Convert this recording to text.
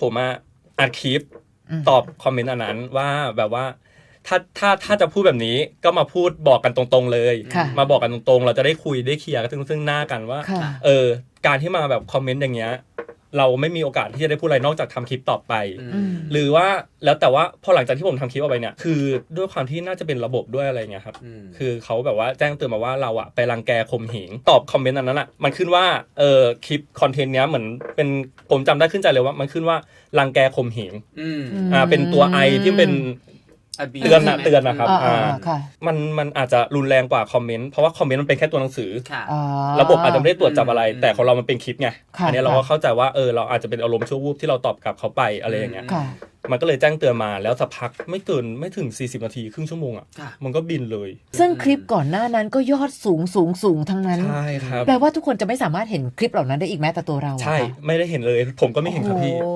ผมอะอัดคลิปอืมตอบคอมเมนต์อันนั้นว่าแบบว่าถ้าถ้าถ้าจะพูดแบบนี้ก็มาพูดบอกกันตรงๆเลยค่ะมาบอกกันตรงๆ เราจะได้คุยได้เคลียร์กันซึ่งซึ่งหน้ากันว่าค่ะเออ การที่มาแบบคอมเมนต์อย่างเงี้ย เราไม่มีโอกาสที่จะได้พูดอะไรนอกจากทำคลิปต่อไปอืมหรือว่าแล้วแต่ว่าพอหลังจากที่ผมทำคลิปออกไปเนี่ยคือด้วยความที่น่าจะเป็นระบบด้วยอะไรเงี้ยครับอืมคือเขาแบบว่าแจ้งเตือนมาว่าเราอะไปรังแกข่มเหงตอบคอมเมนต์อันนั้นอะมันขึ้นว่าเออคลิปคอนเทนต์เนี้ยเหมือนเป็นผมจำได้ขึ้นใจเลยว่ามันขึ้นว่ารังแกข่มเหงอืมอ่าเป็นตัวไอที่เป็น abuse เตือนนะใช่ไหมเตือนนะครับอ่าอ่าอ่าค่ะ มันมันอาจจะรุนแรงกว่าคอมเมนต์เพราะว่าคอมเมนต์มันเป็นแค่ตัวหนังสือค่ะอ๋อระบบอาจจะไม่ได้ตรวจจับอะไรอืมแต่ของเรามันเป็นคลิปไงค่ะอันี้เราก็ค่ะเข้าใจว่าเออเราอาจจะเป็นอารมณ์ชั่ววูบที่เราตอบกลับเขาไปอะไรอย่างเงี้ยค่ะมันก็เลยแจ้งเตือนมาแล้วสักพักไม่เกินไม่ถึง 40 นาทีครึ่งชั่วโมงอะค่ะมันก็บินเลย ซึ่งคลิปก่อนหน้านั้นก็ยอดสูงสูงสูงทั้งนั้นใช่ครับแปลว่าทุกคนจะไม่สามารถเห็นคลิปเหล่านั้นได้อีกแม้แต่ตัวเราอะใช่ค่ะไม่ได้เห็นเลย ผมก็ไม่เห็นครับพี่โอ้โห